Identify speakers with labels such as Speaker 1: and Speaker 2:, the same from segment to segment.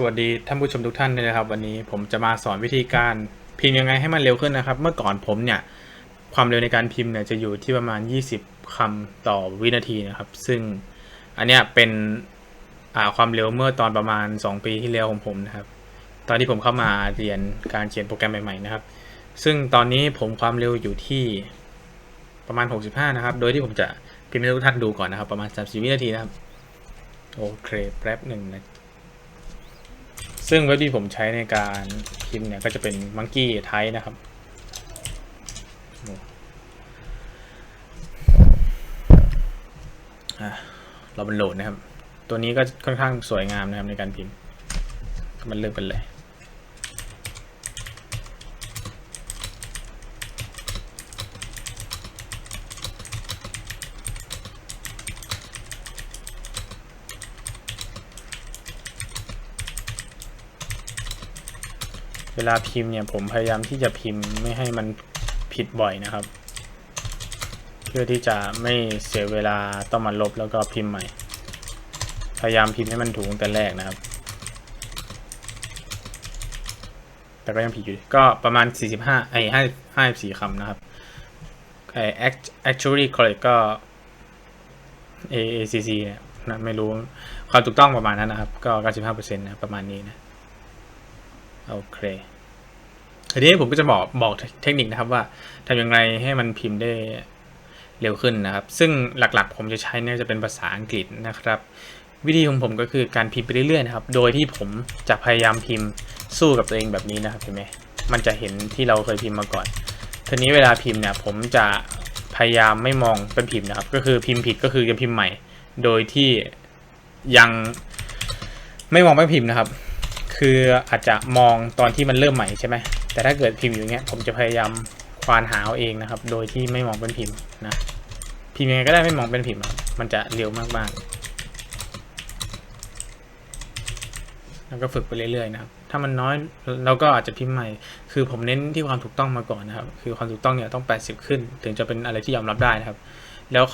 Speaker 1: สวัสดีท่านผู้ชมทุกท่านเลยนะครับ วันนี้ผมจะมาสอนวิธีการพิมพ์ยังไงให้มันเร็วขึ้นนะครับ เมื่อก่อนผมเนี่ยความเร็วในการพิมพ์เนี่ยจะอยู่ที่ประมาณ 20คำต่อวินาทีนะครับ ซึ่งอันเนี้ยเป็นความเร็วเมื่อตอนประมาณ 2 ปีที่แล้วของผมนะครับ ตอนที่ผมเข้ามาเรียนการเขียนโปรแกรมใหม่ๆนะครับ ซึ่งตอนนี้ผมความเร็วอยู่ที่ประมาณ 65 นะครับ โดยที่ผมจะพิมพ์ให้ทุกท่านดูก่อนนะครับ ประมาณ30วินาทีนะครับโอเคแป๊บหนึ่งนะ ซึ่งเว็บที่ผมใช้ในการพิมพ์เนี่ยก็จะเป็น Monkey Type นะครับ เราเป็นโหลดนะครับ ตัวนี้ก็ค่อนข้างสวยงามนะครับในการพิมพ์ มันเริ่มกันเลย เวลาพิมพ์เนี่ยผมพยายามที่จะพิมพ์ไม่ให้มันผิดบ่อยนะครับ เพื่อที่จะไม่เสียเวลาต้องมาลบแล้วก็พิมพ์ใหม่ พยายามพิมพ์ให้มันถูกตั้งแต่แรกนะครับ แต่ก็ยังผิดอยู่ก็ประมาณ 45ไอ้5 54คำนะครับไอ้ act- actually correct ก็ AACC เนี่ยนะไม่รู้ความถูกต้องประมาณนั้นนะครับ ก็ 95%นะประมาณนี้นะ โอเคทีนี้ผมก็จะบอกบอกเทคนิคนะครับว่าทำยังไงให้มันพิมพ์ได้เร็วขึ้นนะครับ ซึ่งหลักๆ ผมจะใช้เนี่ยจะเป็นภาษาอังกฤษนะครับ วิธีของผมก็คือการพิมพ์ไปเรื่อยๆนะครับ โดยที่ผมจะพยายามพิมพ์สู้กับตัวเองแบบนี้นะครับเห็นไหมมันจะเห็นที่เราเคยพิมพ์มาก่อนทีนี้เวลาพิมพ์เนี่ยผมจะพยายามไม่มองเป็นพิมพ์นะครับ ก็คือพิมพ์ผิดก็คือจะพิมพ์ใหม่ โดยที่ยังไม่มองเป็นพิมพ์นะครับ คืออาจจะมองตอนที่มันเริ่มใหม่ใช่ไหมแต่ถ้าเกิดพิมพ์อยู่อย่างเงี้ยผมจะพยายามควานหาเอาเองนะครับ โดยที่ไม่มองเป็นพิมพ์นะพิมพ์ยังไงก็ได้ไม่มองเป็นพิมพ์มันจะเร็วมากๆแล้วก็ฝึกไปเรื่อยๆนะครับถ้ามันน้อยเราก็อาจจะพิมพ์ใหม่ คือผมเน้นที่ความถูกต้องมาก่อนนะครับ คือความถูกต้องเนี่ยต้อง 80 ขึ้น ถึงจะเป็นอะไรที่ยอมรับได้นะครับ แล้ว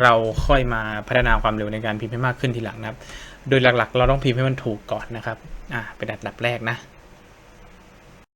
Speaker 1: เราค่อยมาพัฒนาความเร็วในการพิมพ์ให้มากขึ้นทีหลังนะครับ โดยหลักๆ เราต้องพิมพ์ให้มันถูกก่อนนะครับ อ่าเป็นอันดับแรกนะ